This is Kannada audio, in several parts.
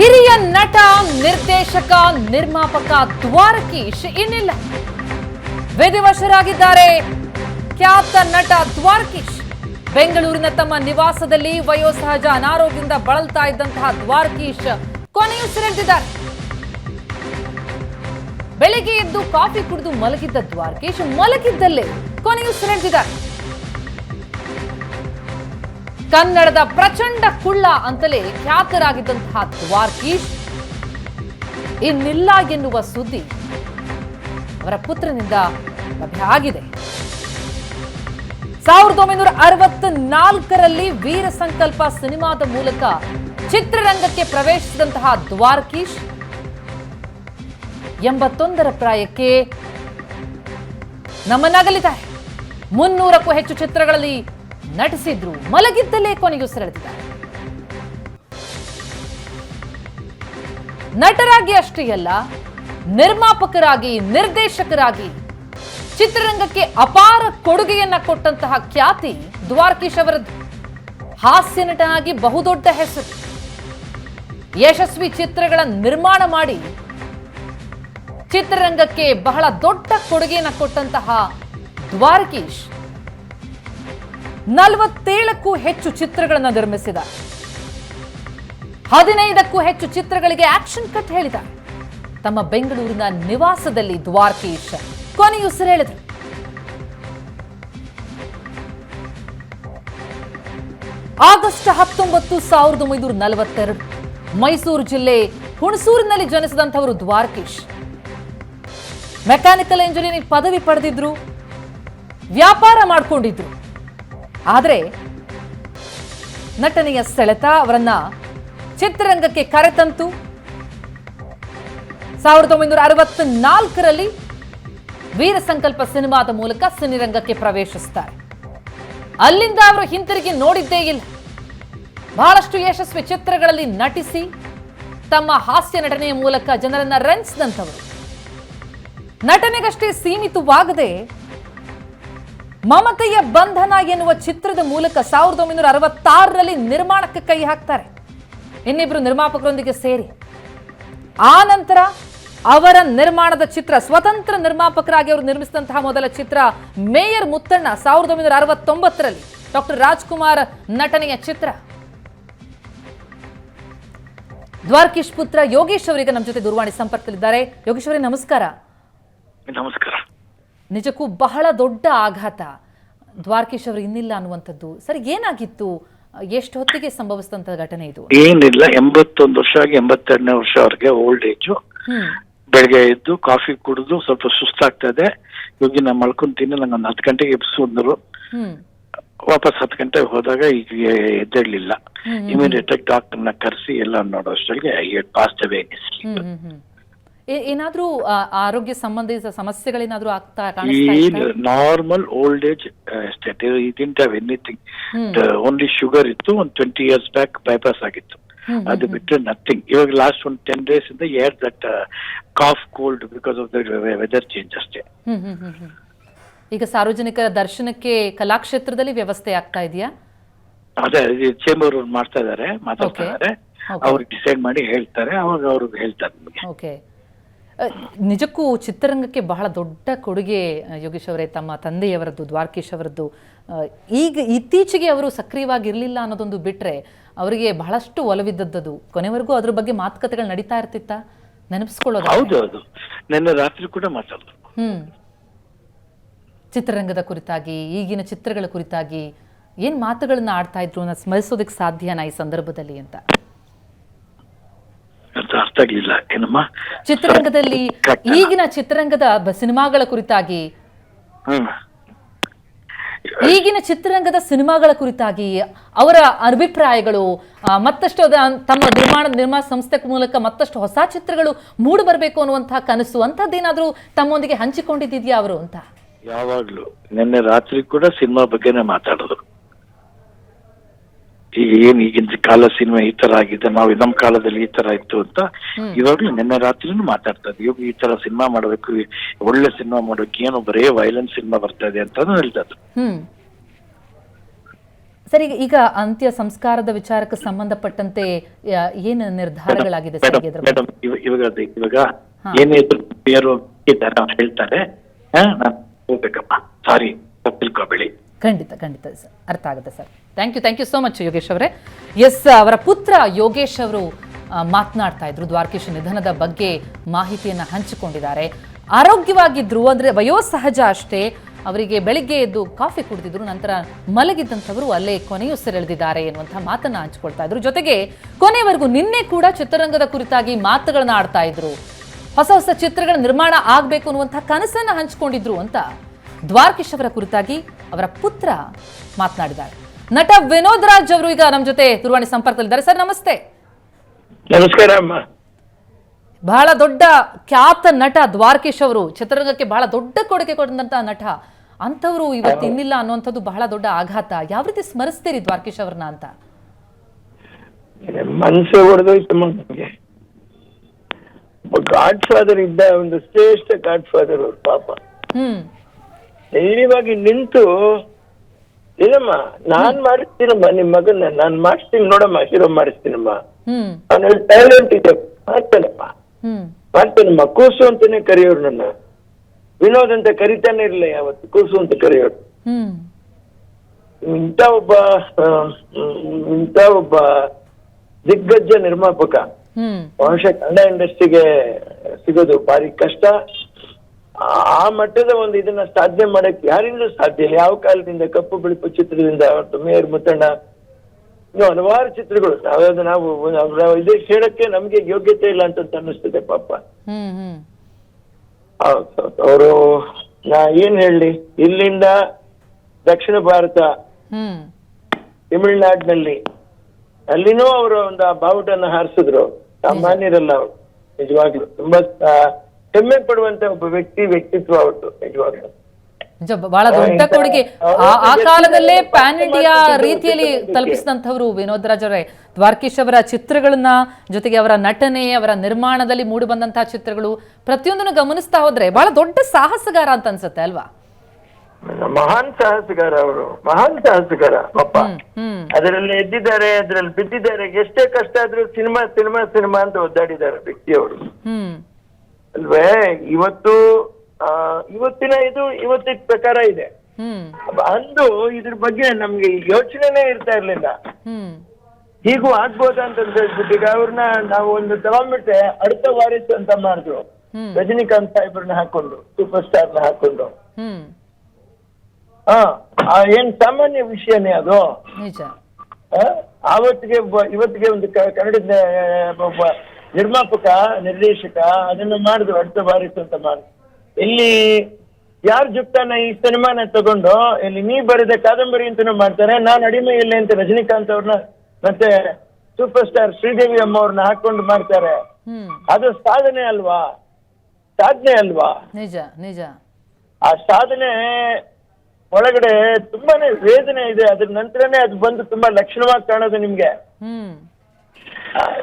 ಹಿರಿಯ ನಟ, ನಿರ್ದೇಶಕ, ನಿರ್ಮಾಪಕ ದ್ವಾರಕೀಶ್ ಇನ್ನಿಲ್ಲ. ವೇದಿವಶರಾಗಿದ್ದಾರೆ ಖ್ಯಾತ ನಟ ದ್ವಾರಕೀಶ್. ಬೆಂಗಳೂರಿನ ತಮ್ಮ ನಿವಾಸದಲ್ಲಿ ವಯೋಸಹಜ ಅನಾರೋಗ್ಯದಿಂದ ಬಳಲ್ತಾ ಇದ್ದಂತಹ ದ್ವಾರಕೀಶ್ ಕೊನೆಯುಸಿರೆಳೆದಿದ್ದಾರೆ ಬೆಳಿಗ್ಗೆ ಎದ್ದು ಕಾಫಿ ಕುಡಿದು ಮಲಗಿದ್ದ ದ್ವಾರಕೀಶ್ ಮಲಗಿದ್ದಲ್ಲೇ ಕೊನೆಯುಸಿರೆಳೆದಿದ್ದಾರೆ ಕನ್ನಡದ ಪ್ರಚಂಡ ಕುಳ್ಳ ಅಂತಲೇ ಖ್ಯಾತರಾಗಿದ್ದಂತಹ ದ್ವಾರ್ಕೀಶ್ ಇನ್ನಿಲ್ಲ ಎನ್ನುವ ಸುದ್ದಿ ಅವರ ಪುತ್ರನಿಂದ ಲಭ್ಯ ಆಗಿದೆ. ಸಾವಿರದ ಒಂಬೈನೂರ ಅರವತ್ತ್ ನಾಲ್ಕರಲ್ಲಿ ವೀರ ಸಂಕಲ್ಪ ಸಿನಿಮಾದ ಮೂಲಕ ಚಿತ್ರರಂಗಕ್ಕೆ ಪ್ರವೇಶಿಸಿದಂತಹ ದ್ವಾರಕೀಶ್ ಎಂಬತ್ತೊಂದರ ಪ್ರಾಯಕ್ಕೆ ನಮ್ಮನ್ನಗಲಿದ್ದಾರೆ ಮುನ್ನೂರಕ್ಕೂ ಹೆಚ್ಚು ಚಿತ್ರಗಳಲ್ಲಿ ನಟಿಸಿದ್ರು. ಮಲಗಿದ್ದಲ್ಲೇ ಕೊನೆಯುಸಿರೆಳೆದಿದ್ದಾರೆ ನಟರಾಗಿ ಅಷ್ಟೇ ಅಲ್ಲ, ನಿರ್ಮಾಪಕರಾಗಿ, ನಿರ್ದೇಶಕರಾಗಿ ಚಿತ್ರರಂಗಕ್ಕೆ ಅಪಾರ ಕೊಡುಗೆಯನ್ನ ಕೊಟ್ಟಂತಹ ಖ್ಯಾತಿ ದ್ವಾರಕೀಶ್ ಅವರದ್ದು. ಹಾಸ್ಯ ನಟನಾಗಿ ಬಹುದೊಡ್ಡ ಹೆಸರು. ಯಶಸ್ವಿ ಚಿತ್ರಗಳ ನಿರ್ಮಾಣ ಮಾಡಿ ಚಿತ್ರರಂಗಕ್ಕೆ ಬಹಳ ದೊಡ್ಡ ಕೊಡುಗೆಯನ್ನ ಕೊಟ್ಟಂತಹ ದ್ವಾರಕೀಶ್. ನಲವತ್ತೇಳಕ್ಕೂ ಹೆಚ್ಚು ಚಿತ್ರಗಳನ್ನು ನಿರ್ಮಿಸಿದ. ಹದಿನೈದಕ್ಕೂ ಹೆಚ್ಚು ಚಿತ್ರಗಳಿಗೆ ಆಕ್ಷನ್ ಕಟ್ ಹೇಳಿದ. ತಮ್ಮ ಬೆಂಗಳೂರಿನ ನಿವಾಸದಲ್ಲಿ ದ್ವಾರಕೀಶ್ ಹೇಳಿದರು. ಆಗಸ್ಟ್ ಹತ್ತೊಂಬತ್ತು ಸಾವಿರದ ಒಂಬೈನೂರ ನಲವತ್ತೆರಡು. ಮೈಸೂರು ಜಿಲ್ಲೆ ಹುಣಸೂರಿನಲ್ಲಿ ಜನಿಸಿದಂಥವರು ದ್ವಾರಕೀಶ್. ಮೆಕ್ಯಾನಿಕಲ್ ಇಂಜಿನಿಯರಿಂಗ್ ಪದವಿ ಪಡೆದಿದ್ರು. ವ್ಯಾಪಾರ ಮಾಡಿಕೊಂಡಿದ್ರು. ಆದರೆ ನಟನೆಯ ಸೆಳೆತ ಅವರನ್ನ ಚಿತ್ರರಂಗಕ್ಕೆ ಕರೆತಂತು. ಸಾವಿರದ ಒಂಬೈನೂರ ಅರವತ್ತ ನಾಲ್ಕರಲ್ಲಿ ವೀರ ಸಂಕಲ್ಪ ಸಿನಿಮಾದ ಮೂಲಕ ಸಿನಿರಂಗಕ್ಕೆ ಪ್ರವೇಶಿಸ್ತಾರೆ. ಅಲ್ಲಿಂದ ಅವರು ಹಿಂತಿರುಗಿ ನೋಡಿದ್ದೇ ಇಲ್ಲ. ಬಹಳಷ್ಟು ಯಶಸ್ವಿ ಚಿತ್ರಗಳಲ್ಲಿ ನಟಿಸಿ ತಮ್ಮ ಹಾಸ್ಯ ನಟನೆಯ ಮೂಲಕ ಜನರನ್ನ ರಂಜಿಸಿದಂಥವರು. ನಟನೆಗಷ್ಟೇ ಸೀಮಿತವಾಗದೆ ಮಮತೆಯ ಬಂಧನ ಎನ್ನುವ ಚಿತ್ರದ ಮೂಲಕ ಸಾವಿರದ ಒಂಬೈನೂರ ಅರವತ್ತಾರರಲ್ಲಿ ನಿರ್ಮಾಣಕ್ಕೆ ಕೈ ಹಾಕ್ತಾರೆ. ಇನ್ನಿಬ್ರು ನಿರ್ಮಾಪಕರೊಂದಿಗೆ ಸೇರಿ. ಆ ನಂತರ ಅವರ ನಿರ್ಮಾಣದ ಚಿತ್ರ, ಸ್ವತಂತ್ರ ನಿರ್ಮಾಪಕರಾಗಿ ಅವರು ನಿರ್ಮಿಸಿದಂತಹ ಮೊದಲ ಚಿತ್ರ ಮೇಯರ್ ಮುತ್ತಣ್ಣ ಸಾವಿರದ ಒಂಬೈನೂರ ಅರವತ್ತೊಂಬತ್ತರಲ್ಲಿ ಡಾಕ್ಟರ್ ರಾಜ್ಕುಮಾರ್ ನಟನೆಯ ಚಿತ್ರ. ದ್ವಾರಕೀಶ್ ಪುತ್ರ ಯೋಗೇಶ್ ಅವರಿಗೆ ನಮ್ಮ ಜೊತೆ ದೂರವಾಣಿ ಸಂಪರ್ಕದಲ್ಲಿದ್ದಾರೆ. ಯೋಗೇಶ್ ಅವರೇ, ನಮಸ್ಕಾರ. ನಮಸ್ಕಾರ. ನಿಜಕ್ಕೂ ಬಹಳ ದೊಡ್ಡ ಆಘಾತ. ದ್ವಾರಕೀಶ್ ಅವರು ಇನ್ನಿಲ್ಲ ಅನ್ನುವಂಥದ್ದು. ಸರಿ ಏನಾಗಿತ್ತು? ಎಷ್ಟು ಹೊತ್ತಿಗೆ ಸಂಭವಿಸಿದಂತ ಘಟನೆ ಇದು? ಏನಿಲ್ಲ ಎಂಬತ್ತೊಂದು ವರ್ಷ ಆಗಿ ಎಂಬತ್ತೆರಡನೇ ವರ್ಷ ಅವ್ರಿಗೆ ಓಲ್ಡ್ ಏಜು ಬೆಳಗ್ಗೆ ಎದ್ದು ಕಾಫಿ ಕುಡಿದು ಸ್ವಲ್ಪ ಸುಸ್ತಾಗ್ತದೆ ಇವಾಗ ನಾ ಮಲ್ಕೊಂತೀನಿ ನಂಗೆ ಒಂದು ಹತ್ತು ಗಂಟೆಗೆ ಎಬ್ಸಿದ್ರು ವಾಪಸ್ ಹತ್ತು ಗಂಟೆಗೆ ಹೋದಾಗ ಈಗ ಎದ್ದೇಳಲಿಲ್ಲ. ಇಮಿಡಿಯೇಟ್ ಆಗಿ ಡಾಕ್ಟರ್ನ ಕರೆಸಿ ಎಲ್ಲ ನೋಡೋ ಅಷ್ಟೊಳಗೆ ಪಾಸ್ಟ್ ಅವೇ ಏನಾದ್ರೂ ಆರೋಗ್ಯ ಸಂಬಂಧಿತ ಸಮಸ್ಯೆಗಳೇನಾದ್ರೂ ಆಗ್ತಾ ಕಾಣಿಸ್ತಾ? ನಾರ್ಮಲ್ ಓಲ್ಡ್ ಏಜ್ ಅಷ್ಟೇ didn't have anything. Only sugar ಇತ್ತು ಒಂದು ಟ್ವೆಂಟಿ ಇಯರ್ಸ್ ಬ್ಯಾಕ್ ಬೈಪಾಸ್ ಆಗಿತ್ತು. ಅದು ಬಿಟ್ಟರೆ ನಥಿಂಗ್ ಇವಾಗ ಲಾಸ್ಟ್ ಒಂದು ಟೆನ್ ಡೇಸ್ ಇಂದ air that cough cold because of the weather change ಅಷ್ಟೇ. ಈಗ ಸಾರ್ವಜನಿಕರ ದರ್ಶನಕ್ಕೆ ಕಲಾಕ್ಷೇತ್ರದಲ್ಲಿ ವ್ಯವಸ್ಥೆ ಆಗ್ತಾ ಇದೆಯಾ? ಅದೇ ಚೇಂಬರ್ ಅವ್ರು ಮಾಡ್ತಾ ಇದಾರೆ ಮಾತಾಡ್ತಾ. ಇದಾರೆ. ಅವ್ರಿಗೆ ಅವ್ರು ಡಿಸೈಡ್ ಮಾಡಿ ಹೇಳ್ತಾರೆ ಅವಾಗ ಅವ್ರಿಗೆ ಹೇಳ್ತಾರೆ ನಿಮಗೆ. ಓಕೆ ನಿಜಕ್ಕೂ ಚಿತ್ರರಂಗಕ್ಕೆ ಬಹಳ ದೊಡ್ಡ ಕೊಡುಗೆ ಯೋಗೀಶ್ ಅವರೇ ತಮ್ಮ ತಂದೆಯವರದ್ದು ದ್ವಾರಕೀಶ್ ಅವರದ್ದು. ಈಗ ಇತ್ತೀಚೆಗೆ ಅವರು ಸಕ್ರಿಯವಾಗಿರಲಿಲ್ಲ ಅನ್ನೋದೊಂದು ಬಿಟ್ಟರೆ ಅವರಿಗೆ ಬಹಳಷ್ಟು ಒಲವಿದ್ದದ್ದು ಕೊನೆವರೆಗೂ ಅದ್ರ ಬಗ್ಗೆ ಮಾತುಕತೆಗಳು ನಡೀತಾ ಇರ್ತಿತ್ತ? ನೆನಪಿಸ್ಕೊಳ್ಳೋದು? ಹೌದು ನಿನ್ನೆ ರಾತ್ರಿ ಕೂಡ ಮಾತಾಡಿದ್ರು. ಹ್ಮ್. ಚಿತ್ರರಂಗದ ಕುರಿತಾಗಿ ಈಗಿನ ಚಿತ್ರಗಳ ಕುರಿತಾಗಿ ಏನ್ ಮಾತುಗಳನ್ನ ಆಡ್ತಾ ಇದ್ರು ಸ್ಮರಿಸೋದಕ್ಕೆ ಸಾಧ್ಯನಾ ಈ ಸಂದರ್ಭದಲ್ಲಿ ಅಂತ? ಆಗ್ಲಿಲ್ಲ ಏನಮ್ಮ? ಚಿತ್ರರಂಗದಲ್ಲಿ. ಈಗಿನ ಚಿತ್ರರಂಗದ ಸಿನಿಮಾಗಳ ಕುರಿತಾಗಿ. ಈಗಿನ ಚಿತ್ರರಂಗದ ಸಿನಿಮಾಗಳ ಕುರಿತಾಗಿ ಅವರ ಅಭಿಪ್ರಾಯಗಳು ಮತ್ತಷ್ಟು ತಮ್ಮ ನಿರ್ಮಾಣ ನಿರ್ಮಾಣ ಸಂಸ್ಥೆ ಮೂಲಕ ಮತ್ತಷ್ಟು ಹೊಸ ಚಿತ್ರಗಳು ಮೂಡಿ ಬರಬೇಕು ಅನ್ನುವಂತಹ ಕನಸು ಅಂತದ್ದೇನಾದ್ರೂ ತಮ್ಮೊಂದಿಗೆ ಹಂಚಿಕೊಂಡಿದ್ದೀಯಾ ಅವರು ಅಂತ? ಯಾವಾಗ್ಲೂ. ನಿನ್ನೆ ರಾತ್ರಿ ಕೂಡ ಸಿನಿಮಾ ಬಗ್ಗೆನೇ ಮಾತಾಡೋದು. ಈ ಏನ್ ಈಗಿನ ಕಾಲ ಸಿನಿಮಾ ಈ ತರ ಆಗಿದೆ ನಾವು ನಮ್ಮ ಕಾಲದಲ್ಲಿ ಈ ತರ ಇತ್ತು ಅಂತ ಇವಾಗ್ಲೂ ನಿನ್ನೆ ರಾತ್ರಿನೂ ಮಾತಾಡ್ತಾ ಇವಾಗ ಈ ತರ ಸಿನಿಮಾ ಮಾಡ್ಬೇಕು ಒಳ್ಳೆ ಸಿನಿಮಾ ಮಾಡ್ಬೇಕು ಏನು ಬರೇ ವೈಲೆನ್ಸ್ ಸಿನಿಮಾ ಬರ್ತಾ ಇದೆ ಅಂತ ಹೇಳ್ತಾ ಇದ್ರು. ಸರ್ ಈಗ ಈಗ ಅಂತ್ಯ ಸಂಸ್ಕಾರದ ವಿಚಾರಕ್ಕೆ ಸಂಬಂಧಪಟ್ಟಂತೆ ಏನು ನಿರ್ಧಾರಗಳಾಗಿದೆ ಮೇಡಮ್ ಇವಾಗ ಇವಾಗ. ಏನೇ ಇದ್ರು ಹೇಳ್ತಾರೆ ಹೋಗ್ಬೇಕಪ್ಪ. ಸಾರಿ ತಿಳ್ಕೊಬೇಡಿ ಖಂಡಿತ ಖಂಡಿತ ಸರ್, ಅರ್ಥ ಆಗುತ್ತೆ sir. Thank you thank you so much Yogesh ಅವರೇ. ಎಸ್ ಅವರ ಪುತ್ರ ಯೋಗೇಶ್ ಅವರು ಮಾತನಾಡ್ತಾ ಇದ್ರು ದ್ವಾರಕೀಶ್ ನಿಧನದ ಬಗ್ಗೆ ಮಾಹಿತಿಯನ್ನು ಹಂಚಿಕೊಂಡಿದ್ದಾರೆ. ಆರೋಗ್ಯವಾಗಿದ್ದರು ಅಂದರೆ ವಯೋಸಹಜ ಅಷ್ಟೇ. ಅವರಿಗೆ ಬೆಳಿಗ್ಗೆ ಎದ್ದು ಕಾಫಿ ಕುಡಿದಿದ್ರು, ನಂತರ ಮಲಗಿದ್ದಂಥವರು ಅಲ್ಲೇ ಕೊನೆಯುಸಿರೆಳೆದಿದ್ದಾರೆ ಎನ್ನುವಂಥ ಮಾತನ್ನು ಹಂಚಿಕೊಳ್ತಾ ಇದ್ರು. ಜೊತೆಗೆ ಕೊನೆಯವರೆಗೂ ನಿನ್ನೆ ಕೂಡ ಚಿತ್ರರಂಗದ ಕುರಿತಾಗಿ ಮಾತುಗಳನ್ನು ಆಡ್ತಾ ಇದ್ರು. ಹೊಸ ಹೊಸ ಚಿತ್ರಗಳ ನಿರ್ಮಾಣ ಆಗಬೇಕು ಅನ್ನುವಂಥ ಕನಸನ್ನು ಹಂಚಿಕೊಂಡಿದ್ರು ಅಂತ ದ್ವಾರಕೀಶ್ ಅವರ ಕುರಿತಾಗಿ ಅವರ ಪುತ್ರ ಮಾತನಾಡಿದ್ದಾರೆ. ನಟ ವಿನೋದ್ ರಾಜ್ ಅವರು ಈಗ ನಮ್ಮ ಜೊತೆ ದೂರವಾಣಿ ಸಂಪರ್ಕದಲ್ಲಿದ್ದಾರೆ. ಸರ್ ನಮಸ್ತೆ. ನಮಸ್ಕಾರ ಅಮ್ಮ. ಬಹಳ ದೊಡ್ಡ ಖ್ಯಾತ ನಟ ದ್ವಾರಕೀಶ್ ಅವರು ಚಿತ್ರರಂಗಕ್ಕೆ ಬಹಳ ದೊಡ್ಡ ಕೊಡುಗೆ ಕೊಟ್ಟಂತ ನಟ. ಅಂತವರು ಇವತ್ತು ಇನ್ನಿಲ್ಲ ಅನ್ನುವಂಥದ್ದು ಬಹಳ ದೊಡ್ಡ ಆಘಾತ. ಯಾವ ರೀತಿ ಸ್ಮರಿಸ್ತೀರಿ ದ್ವಾರಕೀಶ್ ಅವ್ರನ್ನ ಅಂತ? ಮನಸ್ಸು ಹೊಡೆದೋಯ್ತಮ್ಮ ನಮಗೆ. ಗಾಡ್ ಫಾದರ್ ಇದ್ದ ಒಂದು ಶ್ರೇಷ್ಠ ಗಾಡ್ ಫಾದರ್ ಅವ್ರು ಪಾಪ. ಹ್ಮ್. ಧೈರ್ಯವಾಗಿ ನಿಂತು ಏನಮ್ಮ ನಾನ್ ಮಾಡಿಸ್ತೀನಮ್ಮ ನಿಮ್ ಮಗನ್ನ ನಾನ್ ಮಾಡಿಸ್ತೀನಿ ನೋಡಮ್ಮ ಹೀರೋ ಮಾಡಿಸ್ತೀನಮ್ಮ. ಅವನಲ್ಲಿ ಟ್ಯಾಲೆಂಟ್ ಇದೆ. ಮಾಡ್ತೇನಪ್ಪ. ಹ್ಮ್. ಮಾಡ್ತಾನಮ್ಮ. ಕೂಸು ಅಂತಾನೆ ಕರೆಯೋರು ನನ್ನ. ವಿನೋದ್ ಅಂತ ಕರಿತಾನೆ ಇರ್ಲಿಲ್ಲ ಯಾವತ್ತು ಕೂಸು ಅಂತ ಕರೆಯೋರು. ಇಂಥ ಒಬ್ಬ ಇಂತ ಇಂಥ ಒಬ್ಬ ದಿಗ್ಗಜ ನಿರ್ಮಾಪಕ. ಬಹುಶಃ ಕನ್ನಡ ಇಂಡಸ್ಟ್ರಿಗೆ ಸಿಗೋದು ಭಾರಿ ಕಷ್ಟ. ಆ- ಮಟ್ಟದ ಒಂದು ಇದನ್ನ ಸಾಧನೆ ಮಾಡಕ್ ಯಾರಿಂದಲೂ ಸಾಧ್ಯ ಇಲ್ಲ. ಯಾವ ಕಾಲದಿಂದ ಕಪ್ಪು ಬಿಳುಪು ಚಿತ್ರದಿಂದ ಮೇಯರ್ ಮುತ್ತಣ್ಣ ಇನ್ನು ಹಲವಾರು ಚಿತ್ರಗಳು ನಾವ್ಯಾವ್ದು ನಾವು ಇದೇ ಹೇಳಕ್ಕೆ ನಮ್ಗೆ ಯೋಗ್ಯತೆ ಇಲ್ಲ ಅಂತ ಅನ್ನಿಸ್ತದೆ ಪಾಪ. ಅವರು ನಾ ಏನ್ ಹೇಳಿ? ಇಲ್ಲಿಂದ ದಕ್ಷಿಣ ಭಾರತ ಹ್ಮ್. ತಮಿಳ್ನಾಡಿನಲ್ಲಿ ಅಲ್ಲಿನೂ ಅವರು ಒಂದು ಆ ಬಾವುಟನ್ನ ಹಾರಿಸಿದ್ರು. ಸಾಮಾನ್ಯರಲ್ಲ ಅವರು ನಿಜವಾಗ್ಲು. ತುಂಬಾ ಹೆಮ್ಮೆ ಪಡುವಂತ ಒಬ್ಬ ವ್ಯಕ್ತಿ ವ್ಯಕ್ತಿತ್ವ ಅವರು ನಿಜವಾಗ್ಲು. ನಿಜ ಬಹಳ ದೊಡ್ಡ ಕೊಡುಗೆ. ಆ ಆ ಕಾಲದಲ್ಲೇ ಪ್ಯಾನ್ ಇಂಡಿಯಾ ರೀತಿಯಲ್ಲಿ ತಲುಪಿಸಿದಂಥವ್ರು ವಿನೋದ್ ರಾಜ್ ಅವರೇ. ದ್ವಾರಕೀಶ್ ಅವರ ಚಿತ್ರಗಳನ್ನ ಜೊತೆಗೆ ಅವರ ನಟನೆ ಅವರ ನಿರ್ಮಾಣದಲ್ಲಿ ಮೂಡಿ ಬಂದಂತಹ ಚಿತ್ರಗಳು ಪ್ರತಿಯೊಂದನ್ನು ಗಮನಿಸ್ತಾ ಹೋದ್ರೆ ಬಹಳ ದೊಡ್ಡ ಸಾಹಸಗಾರ ಅಂತ ಅನ್ಸುತ್ತೆ ಅಲ್ವಾ? ಮಹಾನ್ ಸಾಹಸಗಾರ ಅವರು. ಮಹಾನ್ ಸಾಹಸಗಾರ ಪಾಪ ಹ್ಮ್. ಅದರಲ್ಲಿ ಎದ್ದಿದ್ದಾರೆ ಅದರಲ್ಲಿ ಬಿದ್ದಿದ್ದಾರೆ. ಎಷ್ಟೇ ಕಷ್ಟ ಆದ್ರೂ ಸಿನಿಮಾ ಸಿನಿಮಾ ಸಿನಿಮಾ ಅಂತ ಒದ್ದಾಡಿದ್ದಾರೆ ವ್ಯಕ್ತಿಯವರು. ಹ್ಮ್. ಅಲ್ವೇ? ಇವತ್ತು ಆ, ಇವತ್ತಿನ ಇದು ಇವತ್ತಿನ ಪ್ರಕಾರ ಇದೆ. ಅಂದು ಇದ್ರ ಬಗ್ಗೆ ನಮ್ಗೆ ಯೋಚನೆನೇ ಇರ್ತಾ ಇರ್ಲಿಲ್ಲ. ಹೀಗೂ ಆಗ್ಬೋದಾ ಅಂತ ಹೇಳ್ಬಿಟ್ಟು ಈಗ ಅವ್ರನ್ನ ನಾವು ಒಂದು ತಗೊಂಡ್ಬಿಟ್ಟೆ ಅರ್ಥ ವಾರಿಸ್ ಅಂತ ಮಾಡಿದ್ರು. ರಜನಿಕಾಂತ್ ಸಾಹೇಬ್ರನ್ನ ಹಾಕೊಂಡು ಸೂಪರ್ ಸ್ಟಾರ್ನ ಹಾಕೊಂಡು ಹಾ ಏನ್ ಸಾಮಾನ್ಯ ವಿಷಯನೇ ಅದು? ಆವತ್ತಿಗೆ ಇವತ್ತಿಗೆ ಒಂದು ಕನ್ನಡದ ನಿರ್ಮಾಪಕ ನಿರ್ದೇಶಕ ಅದನ್ನ ಮಾಡಿದ್ರು ಅರ್ಥ ವಾರಿಸು ಅಂತ ಮಾಡಿ. ಇಲ್ಲಿ ಯಾರ್ ಜುಕ್ತಾನ ಈ ಸಿನಿಮಾನ ತಗೊಂಡು ಇಲ್ಲಿ ನೀ ಬರೆದ ಕಾದಂಬರಿ ಅಂತಾನು ಮಾಡ್ತಾರೆ ನಾನು ಅಡಿಮೆ ಇಲ್ಲ ಅಂತ ರಜನಿಕಾಂತ್ ಅವ್ರನ್ನ ಮತ್ತೆ ಸೂಪರ್ ಸ್ಟಾರ್ ಶ್ರೀದೇವಿ ಅಮ್ಮ ಅವ್ರನ್ನ ಹಾಕೊಂಡು ಮಾಡ್ತಾರೆ. ಅದು ಸಾಧನೆ ಅಲ್ವಾ? ಸಾಧನೆ ಅಲ್ವಾ? ನಿಜ ನಿಜ. ಆ ಸಾಧನೆ ಒಳಗಡೆ ತುಂಬಾನೇ ವೇದನೆ ಇದೆ ಅದ್ರ ನಂತರನೇ ಅದು ಬಂದು ತುಂಬಾ ಲಕ್ಷಣವಾಗಿ ಕಾಣೋದು ನಿಮ್ಗೆ.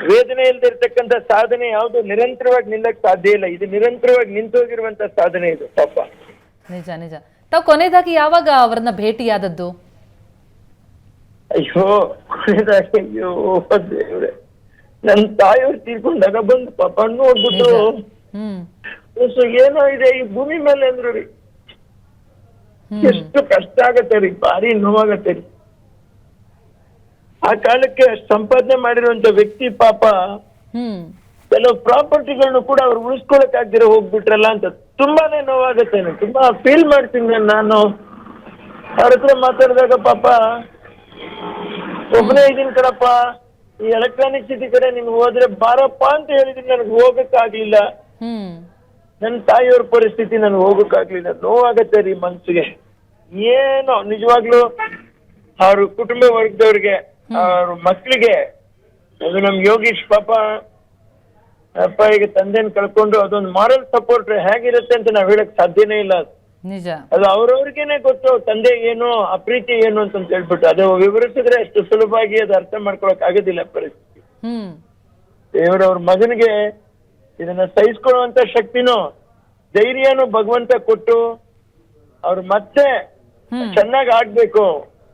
ವೇದನೆ ಇಲ್ದಿರ್ತಕ್ಕಂತ ಸಾಧನೆ ಯಾವುದು ನಿರಂತರವಾಗಿ ನಿಲ್ಲಕ್ ಸಾಧ್ಯ ಇಲ್ಲ. ಇದು ನಿರಂತರವಾಗಿ ನಿಂತೋಗಿರುವಂತ ಸಾಧನೆ ಇದು ಪಾಪ. ನಿಜ ನಿಜ. ತಾವು ಕೊನೆಯದಾಗಿ ಯಾವಾಗ ಅವರನ್ನ ಭೇಟಿಯಾದದ್ದು? ಅಯ್ಯೋ ಕೊನೆದಾಗಿ ಅಯ್ಯೋ ದೇವ್ರೆ. ನನ್ ತಾಯಿಯವ್ರು ತೀರ್ಕೊಂಡಾಗ ಬಂದು ಪಾಪ ನೋಡ್ಬಿಟ್ಟು. ಹ್ಮ್. "ಹೊಸು ಏನೋ ಇದೆ ಈ ಭೂಮಿ ಮೇಲೆ ಅಂದ್ರು ರೀ. ಎಷ್ಟು ಕಷ್ಟ ಆಗತ್ತೆ ರೀ ಭಾರಿ ನೋವಾಗತ್ತೆ ರೀ. ಆ ಕಾಲಕ್ಕೆ ಸಂಪಾದನೆ ಮಾಡಿರುವಂತ ವ್ಯಕ್ತಿ ಪಾಪ ಕೆಲವು ಪ್ರಾಪರ್ಟಿಗಳನ್ನು ಕೂಡ ಅವ್ರು ಉಳಿಸ್ಕೊಳಕ್ ಆಗ್ದಿರ ಹೋಗ್ಬಿಟ್ರಲ್ಲ ಅಂತ ತುಂಬಾನೇ ನೋವಾಗುತ್ತೆ. ತುಂಬಾ ಫೀಲ್ ಮಾಡ್ತೀನಿ ನಾನ್- ನಾನು ಅವ್ರ ಹತ್ರ ಮಾತಾಡಿದಾಗ ಪಾಪ ಒಬ್ಬನೇ ಇದೀನಿ ಕಣಪ್ಪ ಈ ಎಲೆಕ್ಟ್ರಾನಿಕ್ ಸಿಟಿ ಕಡೆ ನೀನ್ ಹೋದ್ರೆ ಬಾರಪ್ಪ ಅಂತ ಹೇಳಿದೀನಿ ನನಗೆ ಹೋಗಕ್ಕಾಗ್ಲಿಲ್ಲ. ನನ್ನ ತಾಯಿಯವ್ರ ಪರಿಸ್ಥಿತಿ ನನ್ಗೆ ಹೋಗಕ್ ಆಗ್ಲಿಲ್ಲ ನೋವಾಗತ್ತೆ ರೀ ಮನ್ಸಿಗೆ. ಏನೋ ನಿಜವಾಗ್ಲೂ ಅವ್ರ ಕುಟುಂಬ ವರ್ಗದವ್ರಿಗೆ ಅವ್ರ ಮಕ್ಳಿಗೆ ಅದು ನಮ್ ಯೋಗೀಶ್ ಪಾಪ ಅಪ್ಪ ಈಗ ತಂದೆನ್ ಕಳ್ಕೊಂಡು ಅದೊಂದು ಮಾರಲ್ ಸಪೋರ್ಟ್ ಹೇಗಿರುತ್ತೆ ಅಂತ ನಾವ್ ಹೇಳಕ್ ಸಾಧ್ಯನೇ ಇಲ್ಲ ಅದು. ನಿಜ. ಅದು ಅವ್ರವ್ರಿಗೇನೆ ಗೊತ್ತು ತಂದೆ ಏನು ಅಪ್ರೀತಿ ಏನು ಅಂತ ಹೇಳ್ಬಿಟ್ಟು. ಅದು ವಿವರಿಸಿದ್ರೆ ಅಷ್ಟು ಸುಲಭವಾಗಿ ಅದು ಅರ್ಥ ಮಾಡ್ಕೊಳಕ್ ಆಗೋದಿಲ್ಲ ಪರಿಸ್ಥಿತಿ. ಹ್ಮ್. ದೇವರವ್ರ ಮಗನಿಗೆ ಇದನ್ನ ಸಹಿಸ್ಕೊಳ್ಳುವಂತ ಶಕ್ತಿನೂ ಧೈರ್ಯನು ಭಗವಂತ ಕೊಟ್ಟು ಅವ್ರು ಮತ್ತೆ ಚೆನ್ನಾಗ್ ಚೆನ್ನಾಗಿ ಆಡ್ಬೇಕು.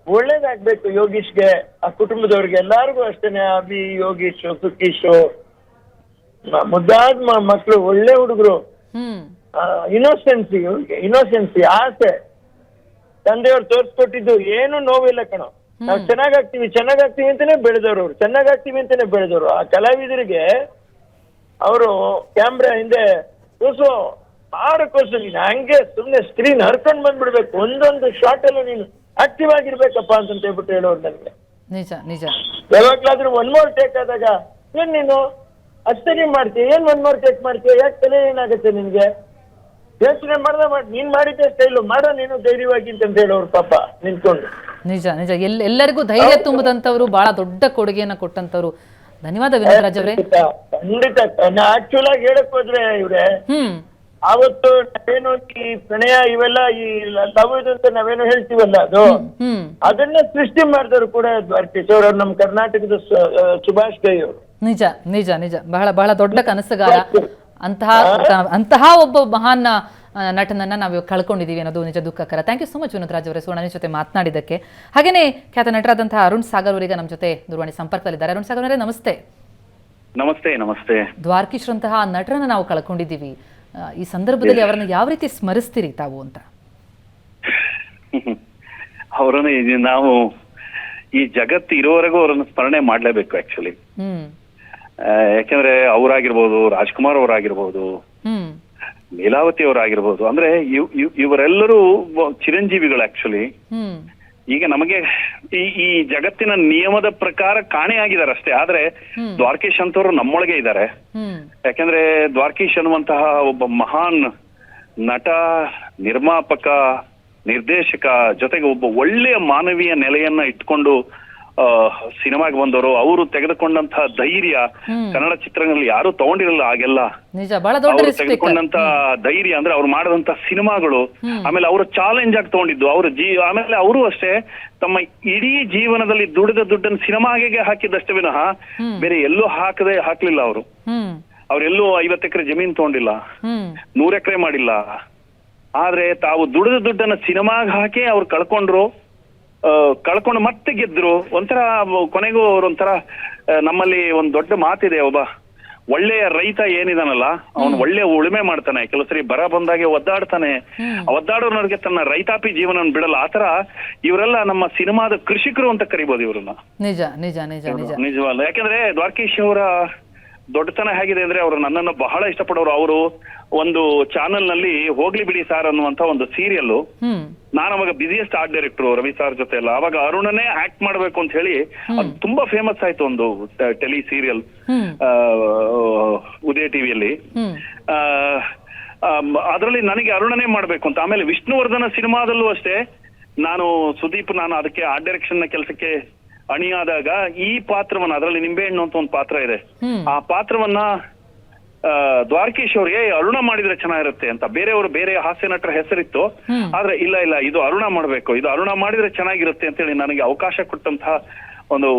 ಒಳ್ಳೇದಾಗ್ಬೇಕು ಯೋಗೀಶ್ಗೆ ಆ ಕುಟುಂಬದವ್ರಿಗೆ ಎಲ್ಲಾರ್ಗು ಅಷ್ಟೇನೆ ಅಭಿ ಯೋಗೀಶ್ ಸುಕೀಶು ಮುದ್ದಾದ ಮಕ್ಕಳು ಮಕ್ಳು ಒಳ್ಳೆ ಹುಡುಗರು. ಹ್ಮ್. ಇನೋಸೆನ್ಸಿ ಇವ್ರಿಗೆ ಇನೋಸೆನ್ಸಿ ಆಸೆ. ತಂದೆಯವ್ರು ತೋರ್ಸ್ಕೊಟ್ಟಿದ್ದು ಏನು ನೋವಿಲ್ಲ ಕಣೋ. ನಾವು ಚೆನ್ನಾಗಾಗ್ತೀವಿ ಚೆನ್ನಾಗಾಗ್ತೀವಿ ಅಂತಾನೆ ಬೆಳೆದವ್ರು ಅವ್ರು. ಚೆನ್ನಾಗಾಗ್ತೀವಿ ಅಂತಾನೆ ಬೆಳೆದವ್ರು. ಆ ಕಲಾವಿದರಿಗೆ ಅವರು ಕ್ಯಾಮ್ರಾ ಹಿಂದೆ ಕೂಸು ಆರು ಕೂಸು ನೀನು. ಹಂಗೆ ಸುಮ್ನೆ ಸ್ಕ್ರೀನ್ ಹರ್ಕೊಂಡ್ ಬಂದ್ಬಿಡ್ಬೇಕು. ಒಂದೊಂದು ಶಾರ್ಟ್ ಅಲ್ಲೂ ನೀನು. ಆಕ್ಟಿವ್ ಆಗಿರ್ಬೇಕಪ್ಪ ಅಂತ ಹೇಳ್ಬಿಟ್ಟು ಹೇಳೋರು ನನಗೆ. ನಿಜ ನಿಜ. ಯಾವಾಗ್ಲಾದ್ರೂ ಒನ್ ಮೋರ್ ಟೇಕ್ ಆದಾಗ ಏನ್ ನೀನು? ಅಷ್ಟೇ ಮಾಡ್ತೀಯ? ಏನ್ ಒನ್ ಮೋರ್ ಟೇಕ್ ಮಾಡ್ತೀಯ? ಯಾಕೆ ತಲೆ ಏನಾಗುತ್ತೆ ನಿನ್ಗೆ? ಯೋಚನೆ ಮಾಡ್ದೆ ಮಾಡಿ ನೀನ್ ಮಾಡಿದ್ದೆ ಸ್ಟೈಲು ಮಾಡೋ ನೀನು ಧೈರ್ಯವಾಗಿ ಅಂತ ಹೇಳೋರು ಪಾಪ ನಿಂತ್ಕೊಂಡು. ನಿಜ ನಿಜ. ಎಲ್ ಎಲ್ಲರಿಗೂ ಧೈರ್ಯ ತುಂಬದಂತವ್ರು ಬಹಳ ದೊಡ್ಡ ಕೊಡುಗೆಯನ್ನ ಕೊಟ್ಟಂತವ್ರು ಧನ್ಯವಾದ ವಿನೋದ್ ರಾಜ್ ಅವರೇ. ಖಂಡಿತ ಆಕ್ಚುಲ್ ಆಗಿ ಹೇಳಕ್ ಹೋದ್ರೆ ಇವ್ರೆ ಹ್ಮ್. ಆವತ್ತು ನಾವೇನು ಈ ಪ್ರಣಯ ಇವೆಲ್ಲ ಈ ಲವ್ ಇದು ಅಂತ ನಾವೇನು ಹೇಳ್ತೀವಲ್ಲ ಅದು? ಅದನ್ನ ಸೃಷ್ಟಿ ಮಾಡಿದವರು ಕೂಡ ದ್ವಾರಕೀಶ್ ಅವರು ನಮ್ಮ ಕರ್ನಾಟಕದ ಸುಭಾಷ್ ಗೈ ಅವರು. ನಿಜ ನಿಜ ನಿಜ. ಬಹಳ ಬಹಳ ದೊಡ್ಡ ಕನಸುಗಾರ. ಅಂತಹ ಅಂತಹ ಒಬ್ಬ ಮಹಾನ್ ನಟನನ್ನ ನಾವು ಕಳ್ಕೊಂಡಿದೀವಿ ಅನ್ನೋದು ನಿಜ ದುಃಖಕರ. Thank you so much Vinod Raj ಅವರೇ ಸುವರ್ಣ ಜೊತೆ ಮಾತನಾಡಿದ್ದಕ್ಕೆ. ಹಾಗೇನೇ ಖ್ಯಾತ ನಟರಾದಂತಹ ಅರುಣ್ ಸಾಗರ್ ಅವರಿಗೆ ನಮ್ಮ ಜೊತೆ ದೂರವಾಣಿ ಸಂಪರ್ಕದಲ್ಲಿದ್ದಾರೆ. ಅರುಣ್ ಸಾಗರ್ ಅವರೇ ನಮಸ್ತೆ. ನಮಸ್ತೆ ನಮಸ್ತೆ. ದ್ವಾರಕೀಶ್ರಂತಹ ನಟರನ್ನ ನಾವು ಕಳ್ಕೊಂಡಿದ್ದೀವಿ. ಈ ಸಂದರ್ಭದಲ್ಲಿ ಅವರನ್ನು ಯಾವ ರೀತಿ ಸ್ಮರಿಸ್ತೀರಿ ತಾವು ಅಂತ? ಅವರನ್ನು ನಾವು ಈ ಜಗತ್ತು ಇರೋವರೆಗೂ ಅವರನ್ನು ಸ್ಮರಣೆ ಮಾಡಲೇಬೇಕು ಆಕ್ಚುಲಿ ಯಾಕಂದ್ರೆ ಅವರಾಗಿರ್ಬೋದು ರಾಜ್ಕುಮಾರ್ ಅವರಾಗಿರ್ಬೋದು ಲೀಲಾವತಿ ಅವರಾಗಿರ್ಬೋದು ಅಂದ್ರೆ ಇವ್- ಇವ್- ಇವರೆಲ್ಲರೂ ಚಿರಂಜೀವಿಗಳು ಆಕ್ಚುಲಿ ಈಗ ನಮಗೆ ಈ ಈ ಜಗತ್ತಿನ ನಿಯಮದ ಪ್ರಕಾರ ಕಾಣೆಯಾಗಿದ್ದಾರೆ ಅಷ್ಟೇ. ಆದ್ರೆ ದ್ವಾರಕೇಶ್ ಅಂತವರು ನಮ್ಮೊಳಗೆ ಇದ್ದಾರೆ. ಯಾಕಂದ್ರೆ ದ್ವಾರಕೀಶ್ ಅನ್ನುವಂತಹ ಒಬ್ಬ ಮಹಾನ್ ನಟ ನಿರ್ಮಾಪಕ ನಿರ್ದೇಶಕ ಜೊತೆಗೆ ಒಬ್ಬ ಒಳ್ಳೆಯ ಮಾನವೀಯ ನೆಲೆಯನ್ನ ಇಟ್ಕೊಂಡು ಆ ಸಿನಿಮಾಗೆ ಬಂದವರು. ಅವರು ತೆಗೆದುಕೊಂಡಂತಹ ಧೈರ್ಯ ಕನ್ನಡ ಚಿತ್ರಗಳಲ್ಲಿ ಯಾರು ತಗೊಂಡಿರಲ್ಲ ಹಾಗೆಲ್ಲ. ಅವರು ತೆಗೆದುಕೊಂಡಂತ ಧೈರ್ಯ ಅಂದ್ರೆ ಅವ್ರು ಮಾಡಿದಂತ ಸಿನಿಮಾಗಳು. ಆಮೇಲೆ ಅವರು ಚಾಲೆಂಜ್ ಆಗಿ ತಗೊಂಡಿದ್ದು. ಅವರು ಜೀ ಆಮೇಲೆ ಅವರು ಅಷ್ಟೇ ತಮ್ಮ ಇಡೀ ಜೀವನದಲ್ಲಿ ದುಡಿದ ದುಡ್ಡನ್ನು ಸಿನಿಮಾಗೆ ಹಾಕಿದ್ದಷ್ಟೇ ವಿನಃ ಬೇರೆ ಎಲ್ಲೂ ಹಾಕದೆ ಹಾಕ್ಲಿಲ್ಲ ಅವರು. ಅವ್ರೆಲ್ಲೂ ಐವತ್ತು ಎಕರೆ ಜಮೀನ್ ತಗೊಂಡಿಲ್ಲ. ನೂರ ಎಕರೆ ಮಾಡಿಲ್ಲ. ಆದ್ರೆ ತಾವು ದುಡಿದ ದುಡ್ಡನ್ನ ಸಿನಿಮಾಗ ಹಾಕಿ ಅವ್ರು ಕಳ್ಕೊಂಡ್ರು. ಕಳ್ಕೊಂಡು ಮತ್ತೆ ಗೆದ್ರು. ಒಂಥರ ಕೊನೆಗೂ ಅವ್ರು ಒಂಥರ ನಮ್ಮಲ್ಲಿ ಒಂದ್ ದೊಡ್ಡ ಮಾತಿದೆ ಒಬ್ಬ ಒಳ್ಳೆಯ ರೈತ ಏನಿದಾನಲ್ಲ ಅವನು ಒಳ್ಳೆ ಉಳುಮೆ ಮಾಡ್ತಾನೆ. ಕೆಲವು ಸರಿ ಬರ ಬಂದಾಗೆ ಒದ್ದಾಡ್ತಾನೆ. ಒದ್ದಾಡೋರ್ನವ್ರಿಗೆ ತನ್ನ ರೈತಾಪಿ ಜೀವನ ಬಿಡಲ್ಲ. ಆತರ ಇವರೆಲ್ಲ ನಮ್ಮ ಸಿನಿಮಾದ ಕೃಷಿಕರು ಅಂತ ಕರಿಬೋದು ಇವರನ್ನ. ನಿಜ ನಿಜ ನಿಜ ನಿಜ. ನಿಜವಲ್ಲ. ಯಾಕಂದ್ರೆ ದ್ವಾರಕೀಶ್ ಅವರ ದೊಡ್ಡತನ ಹೇಗಿದೆ ಅಂದ್ರೆ ಅವರು ನನ್ನನ್ನು ಬಹಳ ಇಷ್ಟಪಡೋರು. ಅವರು ಒಂದು ಚಾನೆಲ್ನಲ್ಲಿ ಹೋಗ್ಲಿ ಬಿಡಿ ಸಾರ್ ಅನ್ನುವಂತ ಒಂದು ಸೀರಿಯಲ್ ನಾನು ಅವಾಗ busiest art director Ravi sir ಜೊತೆ ಎಲ್ಲ ಅವಾಗ ಅರುಣನೇ ಆಕ್ಟ್ ಮಾಡ್ಬೇಕು ಅಂತ ಹೇಳಿ ಅದು ತುಂಬಾ ಫೇಮಸ್ ಆಯ್ತು ಒಂದು ಟೆಲಿ ಸೀರಿಯಲ್ ಉದಯ ಟಿವಿಯಲ್ಲಿ. ಅದರಲ್ಲಿ ನನಗೆ ಅರುಣನೇ ಮಾಡ್ಬೇಕು ಅಂತ. ಆಮೇಲೆ ವಿಷ್ಣುವರ್ಧನ ಸಿನಿಮಾದಲ್ಲೂ ಅಷ್ಟೇ. ನಾನು ಸುದೀಪ್ ನಾನು ಅದಕ್ಕೆ ಆರ್ಟ್ ಡೈರೆಕ್ಷನ್ನ ಕೆಲಸಕ್ಕೆ ಅಣಿಯಾದಾಗ ಈ ಪಾತ್ರವನ್ನ ಅದರಲ್ಲಿ ನಿಂಬೆಹಣ್ಣು ಅಂತ ಒಂದು ಪಾತ್ರ ಇದೆ. ಆ ಪಾತ್ರವನ್ನ ಆ, ದ್ವಾರಕೀಶ್ ಅವ್ರಿಗೆ ಅರುಣ ಮಾಡಿದ್ರೆ ಚೆನ್ನಾಗಿರುತ್ತೆ ಅಂತ. ಬೇರೆಯವರು ಬೇರೆ ಹಾಸ್ಯ ನಟರ ಹೆಸರಿತ್ತು. ಆದ್ರೆ ಇಲ್ಲ ಇಲ್ಲ ಇದು ಅರುಣ ಮಾಡ್ಬೇಕು. ಇದು ಅರುಣ ಮಾಡಿದ್ರೆ ಚೆನ್ನಾಗಿರುತ್ತೆ ಅಂತ ಹೇಳಿ ನನಗೆ ಅವಕಾಶ ಕೊಟ್ಟಂತಹ ಒಂದು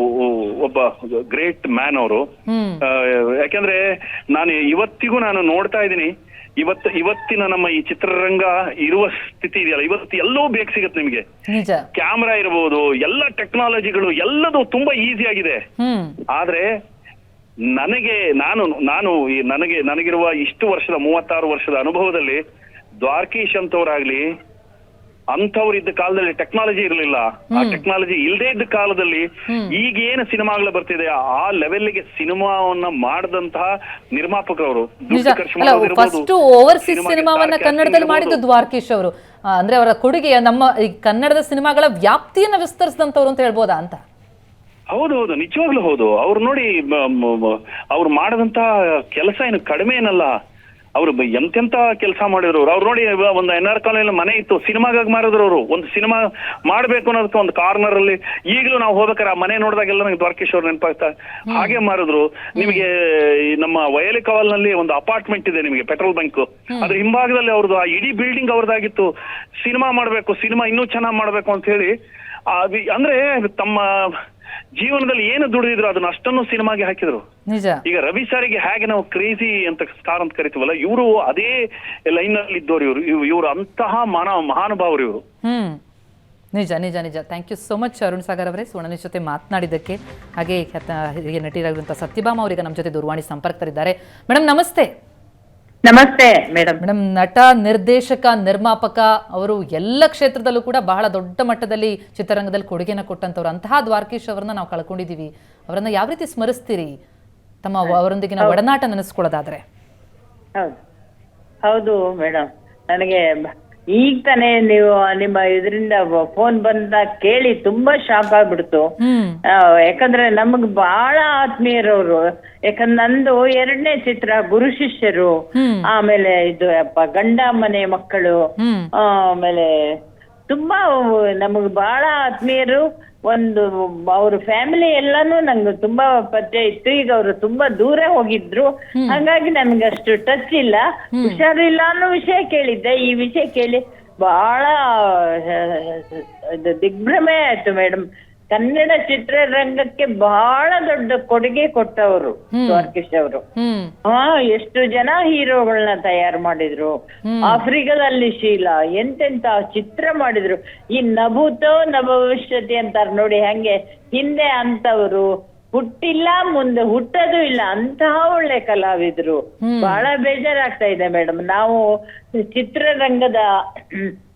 ಒಬ್ಬ ಗ್ರೇಟ್ ಮ್ಯಾನ್ ಅವರು. ಯಾಕಂದ್ರೆ ನಾನು ಇವತ್ತಿಗೂ ನಾನು ನೋಡ್ತಾ ಇದ್ದೀನಿ. ಇವತ್ತು ಇವತ್ತಿನ ನಮ್ಮ ಈ ಚಿತ್ರರಂಗ ಇರುವ ಸ್ಥಿತಿ ಇದೆಯಲ್ಲ ಇವತ್ತು ಎಲ್ಲೋ ಬೇಕು ಸಿಗುತ್ತೆ ನಿಮ್ಗೆ. ಕ್ಯಾಮ್ರಾ ಇರಬಹುದು ಎಲ್ಲ ಟೆಕ್ನಾಲಜಿಗಳು ಎಲ್ಲದೂ ತುಂಬಾ ಈಸಿ ಆಗಿದೆ. ಆದ್ರೆ ನನಗೆ ನಾನು ನಾನು ಈ ನನಗೆ ನನಗಿರುವ ಇಷ್ಟು ವರ್ಷದ ಮೂವತ್ತಾರು ವರ್ಷದ ಅನುಭವದಲ್ಲಿ ದ್ವಾರಕೀಶ್ ಅಂತವ್ರಾಗ್ಲಿ ಅಂಥವ್ರು ಇದ್ದ ಕಾಲದಲ್ಲಿ ಟೆಕ್ನಾಲಜಿ ಇರಲಿಲ್ಲ. ಆ ಟೆಕ್ನಾಲಜಿ ಇಲ್ಲದೆ ಇದ್ದ ಕಾಲದಲ್ಲಿ ಈಗ ಏನು ಸಿನಿಮಾಗಳು ಬರ್ತಿದೆ ಆ ಲೆವೆಲ್ಗೆ ಸಿನಿಮಾವನ್ನ ಮಾಡಿದಂತಹ ನಿರ್ಮಾಪಕರವರು ಫಸ್ಟ್ ಓವರ್ಸೀಸ್ ಸಿನಿಮಾವನ್ನ ಕನ್ನಡದಲ್ಲಿ ಮಾಡಿದ್ದು. ದ್ವಾರಕೀಶ್ ಅವರು. ಅಂದ್ರೆ ಅವರ ಕೊಡುಗೆ ನಮ್ಮ ಈ ಕನ್ನಡದ ಸಿನಿಮಾಗಳ ವ್ಯಾಪ್ತಿಯನ್ನ ವಿಸ್ತರಿಸಿದಂತವ್ರು ಅಂತ ಹೇಳ್ಬೋದಾ ಅಂತ? ಹೌದು ಹೌದು. ನಿಜವಾಗ್ಲೂ ಹೌದು. ಅವ್ರು ನೋಡಿ ಅವ್ರು ಮಾಡದಂತ ಕೆಲಸ ಏನು ಕಡಿಮೆ ಏನಲ್ಲ. ಅವ್ರು ಎಂತೆಂತ ಕೆಲಸ ಮಾಡಿದ್ರು ಅವ್ರು? ಅವ್ರು ನೋಡಿ ಒಂದು ಎನ್ ಆರ್ ಕಾಲೇಜ್ ಮನೆ ಇತ್ತು ಸಿನಿಮಾಗಾಗಿ ಮಾರಿದ್ರು ಅವರು. ಒಂದು ಸಿನಿಮಾ ಮಾಡ್ಬೇಕು ಅನ್ನೋದಕ್ಕೆ ಒಂದು ಕಾರ್ನರ್ ಅಲ್ಲಿ ಈಗಲೂ ನಾವು ಹೋಗ್ಬೇಕಾರೆ ಆ ಮನೆ ನೋಡಿದಾಗೆಲ್ಲ ನನಗೆ ದ್ವಾರಕೇಶ್ವರ್ ಅವ್ರು ನೆನಪಾಗ್ತಾ ಹಾಗೆ ಮಾರಿದ್ರು. ನಿಮಗೆ ನಮ್ಮ ವಯಲಿ ನಲ್ಲಿ ಒಂದು ಅಪಾರ್ಟ್ಮೆಂಟ್ ಇದೆ ನಿಮಗೆ ಪೆಟ್ರೋಲ್ ಬಂಕ್. ಅದ್ರ ಹಿಂಭಾಗದಲ್ಲಿ ಅವ್ರದ್ದು ಆ ಇಡೀ ಬಿಲ್ಡಿಂಗ್ ಅವ್ರದ್ದಾಗಿತ್ತು. ಸಿನಿಮಾ ಮಾಡ್ಬೇಕು ಸಿನಿಮಾ ಇನ್ನೂ ಚೆನ್ನಾಗಿ ಮಾಡ್ಬೇಕು ಅಂತ ಹೇಳಿ ಅಂದ್ರೆ ತಮ್ಮ ಜೀವನದಲ್ಲಿ ಏನು ದುಡಿದಿದ್ರು ಅದನ್ನ ಅಷ್ಟನ್ನು ಸಿನಿಮಾಗೆ ಹಾಕಿದ್ರು. ನಿಜ. ಈಗ ರವಿ ಸಾರಿಗೆ ಹೇಗೆ ನಾವು ಕ್ರೇಜಿ ಅಂತ ಸ್ಟಾರ್ ಅಂತ ಕರಿತೀವಲ್ಲ ಇವರು ಅದೇ ಲೈನ್ ಅಲ್ಲಿ ಇದ್ದವ್ರು ಇವರು. ಇವರು ಅಂತಹ ಮಾನ ಮಹಾನುಭಾವರು ಇವರು. ಹ್ಮ್. ನಿಜ ನಿಜ ನಿಜ. Thank you so much Arun Sagar ಅವರೇ ಸುವರ್ಣನ ಜೊತೆ ಮಾತನಾಡಿದ್ದಕ್ಕೆ. ಹಾಗೆ ಖ್ಯಾತ ಹಿರಿಯ ನಟಿಯಾಗಿರುವಂಥ ಸತ್ಯಭಾಮ ಅವರಿಗೆ ನಮ್ಮ ಜೊತೆ ದೂರವಾಣಿ ಸಂಪರ್ಕದಲ್ಲಿದ್ದಾರೆ. ಮೇಡಮ್ ನಮಸ್ತೆ. ನಮಸ್ತೆ ಮೇಡಮ್. ಮೇಡಮ್ ನಟ ನಿರ್ದೇಶಕ ನಿರ್ಮಾಪಕ ಅವರು ಎಲ್ಲ ಕ್ಷೇತ್ರದಲ್ಲೂ ಕೂಡ ಬಹಳ ದೊಡ್ಡ ಮಟ್ಟದಲ್ಲಿ ಚಿತ್ರರಂಗದಲ್ಲಿ ಕೊಡುಗೆನ ಕೊಟ್ಟಂತವ್ರು ಅಂತಹ ದ್ವಾರಕೀಶ್ ಅವರನ್ನ ನಾವು ಕಳ್ಕೊಂಡಿದೀವಿ. ಅವರನ್ನ ಯಾವ ರೀತಿ ಸ್ಮರಿಸ್ತೀರಿ? ತಮ್ಮ ಅವರೊಂದಿಗಿನ ಒಡನಾಟ ನೆನೆಸ್ಕೊಳ್ಳೋದಾದ್ರೆ. ಹೌದು. ಹೌದು ಮೇಡಮ್. ನನಗೆ ಈಗ ತಾನೇ ನೀವು ನಿಮ್ಮ ಇದರಿಂದ ಫೋನ್ ಬಂದ ಕೇಳಿ ತುಂಬಾ ಶಾಕ್ ಆಗ್ಬಿಡ್ತು. ಆ, ಯಾಕಂದ್ರೆ ನಮಗ್ ಬಹಳ ಆತ್ಮೀಯರವರು. ಯಾಕಂದ್ರೆ ನಂದು ಎರಡನೇ ಚಿತ್ರ ಗುರು ಶಿಷ್ಯರು ಹ್ಮ್. ಆಮೇಲೆ ಇದು ಅಪ್ಪ ಗಂಡ ಮನೆ ಮಕ್ಕಳು ಹ್ಮ್. ಆಮೇಲೆ ತುಂಬಾ ನಮಗ್ ಬಹಳ ಆತ್ಮೀಯರು. ಒಂದು ಅವ್ರ ಫ್ಯಾಮಿಲಿ ಎಲ್ಲಾನು ನಂಗೆ ತುಂಬಾ ಪರಿಚಯ ಇತ್ತು ಈಗ ಅವರು ತುಂಬಾ ದೂರ ಹೋಗಿದ್ರು ಹಂಗಾಗಿ ನನ್ಗೆ ಅಷ್ಟು ಟಚ್ ಇಲ್ಲ ಹುಷಾರಿಲ್ಲ ಅನ್ನೋ ವಿಷಯ ಕೇಳಿದ್ದೆ ಈ ವಿಷಯ ಕೇಳಿ ಬಹಳ ದಿಗ್ಭ್ರಮೆ ಆಯ್ತು ಮೇಡಮ್ ಕನ್ನಡ ಚಿತ್ರರಂಗಕ್ಕೆ ಬಹಳ ದೊಡ್ಡ ಕೊಡುಗೆ ಕೊಟ್ಟವರು ದ್ವಾರಕೀಶ್ ಅವರು. ಹಾ ಎಷ್ಟು ಜನ ಹೀರೋಗಳನ್ನ ತಯಾರು ಮಾಡಿದ್ರು. ಆಫ್ರಿಕಾದಲ್ಲಿ ಶೀಲಾ ಎಂತೆಂತ ಚಿತ್ರ ಮಾಡಿದ್ರು. ಈ ನಭೂತೋ ನಭವಿಷ್ಯತಿ ಅಂತಾರೆ ನೋಡಿ ಹಂಗೆ ಹಿಂದೆ ಅಂತವರು ಹುಟ್ಟಿಲ್ಲ ಮುಂದೆ ಹುಟ್ಟೋದು ಇಲ್ಲ ಅಂತಹ ಒಳ್ಳೆ ಕಲಾವಿದ್ರು. ಬಹಳ ಬೇಜಾರಾಗ್ತಾ ಇದೆ ಮೇಡಮ್. ನಾವು ಚಿತ್ರರಂಗದ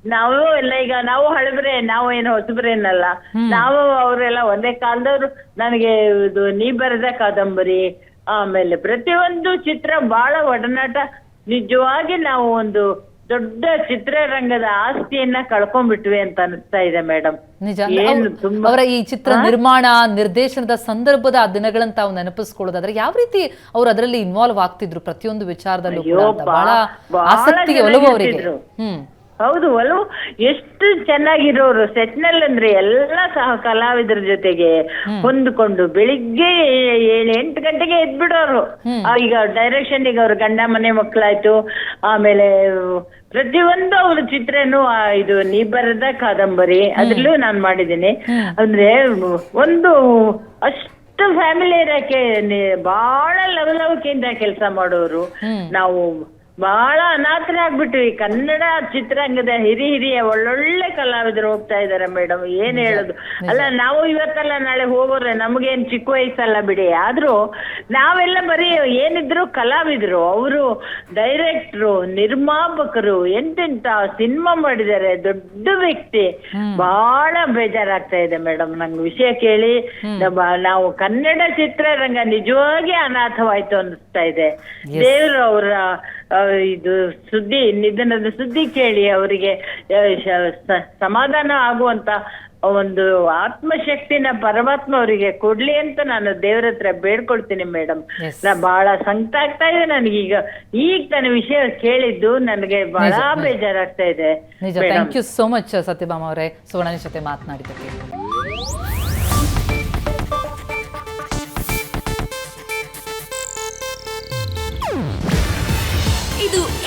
ನಾವು ಎಲ್ಲ ಈಗ ನಾವು ಹಳಬ್ರೆ ನಾವು ಏನು ಹೊಸಬ್ರೇನಲ್ಲ ನಾವು ಅವರೆಲ್ಲ ಒಂದೇ ಕಾಲದವ್ರು. ನನಗೆ ಇದು ನೀ ಬರೆದ ಕಾದಂಬರಿ ಆಮೇಲೆ ಪ್ರತಿಯೊಂದು ಚಿತ್ರ ಬಹಳ ಒಡನಾಟ. ನಿಜವಾಗಿ ನಾವು ಒಂದು ದೊಡ್ಡ ಚಿತ್ರರಂಗದ ಆಸ್ತಿಯನ್ನ ಕಳ್ಕೊಂಡ್ಬಿಟ್ವಿ ಅಂತ ಅನಿಸ್ತಾ ಇದೆ ಮೇಡಮ್ ನಿಜ. ಅಂದ್ರೆ ಏನು ಅವ್ರ- ತುಂಬಾ ಅವರ ಈ ಚಿತ್ರ ನಿರ್ಮಾಣ ನಿರ್ದೇಶನದ ಸಂದರ್ಭದ ಆ ದಿನಗಳನ್ನ ತಾವು ನೆನಪಿಸ್ಕೊಳ್ಳೋದಾದ್ರೆ ಯಾವ ರೀತಿ ಅವ್ರು ಅದರಲ್ಲಿ ಇನ್ವಾಲ್ವ್ ಆಗ್ತಿದ್ರು ಪ್ರತಿಯೊಂದು ವಿಚಾರದಲ್ಲೂ ಕೂಡ ಅಯ್ಯೋ, ಅಂತ. ಬಾ- ಬಹಳ ಬಹಳ ಆಸಕ್ತಿಗೆ ಒಲವು ಅವರಿಗೆ. ಚೆನ್ನಾಗಿರ್ತಿದ್ರು. ಹ್ಮ್. ಹೌದು ಒಲವು ಎಷ್ಟು ಚೆನ್ನಾಗಿರೋರು ಸೆಟ್ನಲ್ಲಿ ಅಂದ್ರೆ ಎಲ್ಲ ಸಹ ಕಲಾವಿದರ ಜೊತೆಗೆ ಹೊಂದ್ಕೊಂಡು ಬೆಳಿಗ್ಗೆ ಏಳು ಎಂಟು ಗಂಟೆಗೆ ಎದ್ಬಿಡೋರು. ಬಿಡೋರು ಈಗ ಡೈರೆಕ್ಷನ್ ಈಗ ಅವ್ರ ಗಂಡ ಮನೆ ಮಕ್ಕಳಾಯ್ತು ಆಮೇಲೆ ಪ್ರತಿಯೊಂದು ಅವ್ರ ಚಿತ್ರನು ಆ, ಇದು ನೀ ಬರೆದ ಕಾದಂಬರಿ ಅದ್ರಲ್ಲೂ ನಾನು ಮಾಡಿದ್ದೀನಿ. ಅಂದ್ರೆ ಒಂದು ಅಷ್ಟು ಫ್ಯಾಮಿಲಿ ಇರಕ್ಕೆ ಬಹಳ ಲವಲವಿಕೆಯಿಂದ ಕೆಲಸ ಮಾಡೋರು. ನಾವು ಬಹಳ ಅನಾಥರಾಗ್ಬಿಟ್ವಿ ಕನ್ನಡ ಚಿತ್ರರಂಗದ ಹಿರಿ ಹಿರಿಯ ಒಳ್ಳೊಳ್ಳೆ ಕಲಾವಿದರು ಹೋಗ್ತಾ ಇದಾರೆ ಮೇಡಮ್ ಏನ್ ಹೇಳೋದು? ಅಲ್ಲ ನಾವು ಇವತ್ತಲ್ಲ ನಾಳೆ ಹೋಗೋರೆ ನಮಗೇನ್ ಚಿಕ್ಕ ವಯಸ್ಸಲ್ಲ ಬಿಡಿ. ಆದ್ರೂ ನಾವೆಲ್ಲ ಬರೀ ಏನಿದ್ರು ಕಲಾವಿದ್ರು ಅವರು ಡೈರೆಕ್ಟ್ರು ನಿರ್ಮಾಪಕರು ಎಂತೆಂತ ಸಿನಿಮಾ ಮಾಡಿದ್ದಾರೆ ದೊಡ್ಡ ವ್ಯಕ್ತಿ. ಬಹಳ ಬೇಜಾರಾಗ್ತಾ ಇದೆ ಮೇಡಮ್ ನಂಗೆ ವಿಷಯ ಕೇಳಿ ನಾವು ಕನ್ನಡ ಚಿತ್ರರಂಗ ನಿಜವಾಗಿ ಅನಾಥವಾಯ್ತು ಅನ್ನಿಸ್ತಾ ಇದೆ. ದೇವರು ಅವರ ಇದು ಸುದ್ದಿ ನಿಧನದ ಸುದ್ದಿ ಕೇಳಿ ಅವರಿಗೆ ಸಮಾಧಾನ ಆಗುವಂತ ಒಂದು ಆತ್ಮಶಕ್ತಿನ ಪರಮಾತ್ಮ ಅವರಿಗೆ ಕೊಡ್ಲಿ ಅಂತ ನಾನು ದೇವ್ರ ಹತ್ರ ಬೇಡ್ಕೊಳ್ತೀನಿ ಮೇಡಮ್ ನಾ ಬಹಳ ಸಂಕಟ ಆಗ್ತಾ ಇದೆ ನನಗೀಗ ಈಗ. ತನ್ನ ವಿಷಯ ಕೇಳಿದ್ದು ನನಗೆ ಬಹಳ ಬೇಜಾರಾಗ್ತಾ ಇದೆ thank you so much Satyabhama ಅವರೇ ಸುವರ್ಣ ಜೊತೆ ಮಾತನಾಡಿದ್ದಕ್ಕೆ.